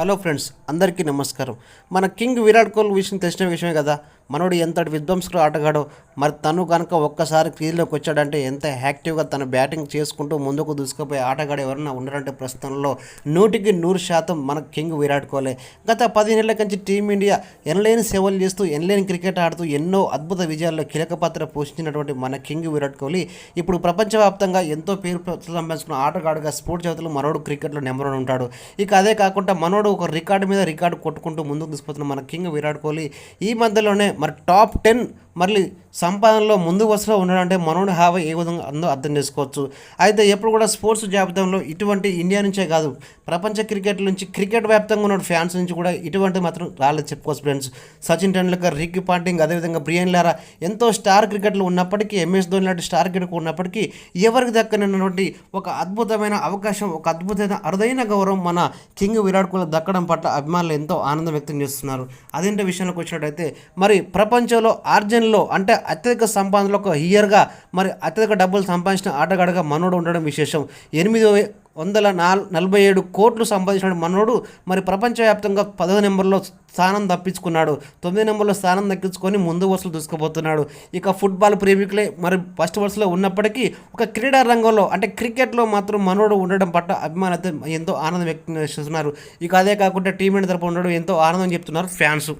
Hello friends అందరికీ నమస్కారం. మన కింగ్ విరాట్ కోహ్లీ విషయం తెలిసిన విషయమే కదా? మనోడు ఎంతటి విధ్వంసకుడు ఆటగాడో మరి తను కనుక ఒక్కసారి క్రీజ్లోకి వచ్చాడంటే ఎంత యాక్టివ్గా తన బ్యాటింగ్ చేసుకుంటూ ముందుకు దూసుకుపోయే ఆటగాడు ఎవరైనా ఉండాలంటే ప్రస్తుతంలో నూటికి నూరు శాతం మన కింగ్ విరాట్ కోహ్లీ. గత పదిహేనేళ్ళ నుంచి టీమిండియా ఎనలేని సేవలు చేస్తూ ఎనలేని క్రికెట్ ఆడుతూ ఎన్నో అద్భుత విజయాల్లో కీలక పాత్ర పోషించినటువంటి మన కింగ్ విరాట్ కోహ్లీ ఇప్పుడు ప్రపంచవ్యాప్తంగా ఎంతో పేరు సంపాదించుకున్న ఆటగాడుగా స్పోర్ట్స్ జగత్తులో మనోడు క్రికెట్లో నెంబర్ వన్ ఉంటాడు. ఇక అదే కాకుండా మనోడు ఒక రికార్డు మీద రికార్డు కొట్టుకుంటూ ముందుకు తీసుకుపోతున్న మన కింగ్ విరాట్ కోహ్లీ ఈ మధ్యలోనే మరి టాప్ టెన్ మళ్ళీ సంపాదనలో ముందు వరుసలో ఉన్నాడంటే మనోని హావ ఏ విధంగా అందో అర్థం చేసుకోవచ్చు. అయితే ఎప్పుడు కూడా స్పోర్ట్స్ జాబితాలో ఇటువంటి ఇండియా నుంచే కాదు ప్రపంచ క్రికెట్ నుంచి క్రికెట్ వ్యాప్తంగా ఉన్న ఫ్యాన్స్ నుంచి కూడా ఇటువంటి మాత్రం రాలేదు చెప్పుకోవచ్చు friends. Sachin Tendulkar Ricky Ponting అదేవిధంగా బ్రియన్ లారా ఎంతో స్టార్ క్రికెట్లు ఉన్నప్పటికీ ఎంఎస్ ధోని లాంటి స్టార్ క్రికెట్ ఉన్నప్పటికీ ఎవరికి దక్కనటువంటి ఒక అద్భుతమైన అవకాశం ఒక అద్భుతమైన అరుదైన గౌరవం మన కింగ్ విరాట్ కోహ్లీ దక్కడం పట్ల అభిమానులు ఎంతో ఆనందం వ్యక్తం చేస్తున్నారు. అదేంటి విషయానికి వచ్చినట్టయితే మరి ప్రపంచంలో ఆర్జన్ ఆర్జన్లో అంటే అత్యధిక సంపాదనలో ఒక ఇయర్గా మరి అత్యధిక డబ్బులు సంపాదించిన ఆటగాడుగా మనోడు ఉండడం విశేషం. ఎనిమిది వందల నాల్ నలభై ఏడు కోట్లు సంపాదించిన మనోడు మరి ప్రపంచవ్యాప్తంగా పదో నెంబర్లో స్థానం తప్పించుకున్నాడు తొమ్మిది నెంబర్లో స్థానం దక్కించుకొని ముందు వరుసలు దూసుకుపోతున్నాడు ఇక ఫుట్బాల్ ప్రేమికులే మరి ఫస్ట్ వరుసలో ఉన్నప్పటికీ ఒక క్రీడా రంగంలో అంటే క్రికెట్లో మాత్రం మనోడు ఉండడం పట్ల అభిమానులతో ఎంతో ఆనందం వ్యక్తం చేస్తున్నారు. ఇక అదే కాకుండా టీం ఇండియా తరపు ఉండడం ఎంతో ఆనందం చెప్తున్నారు ఫ్యాన్స్.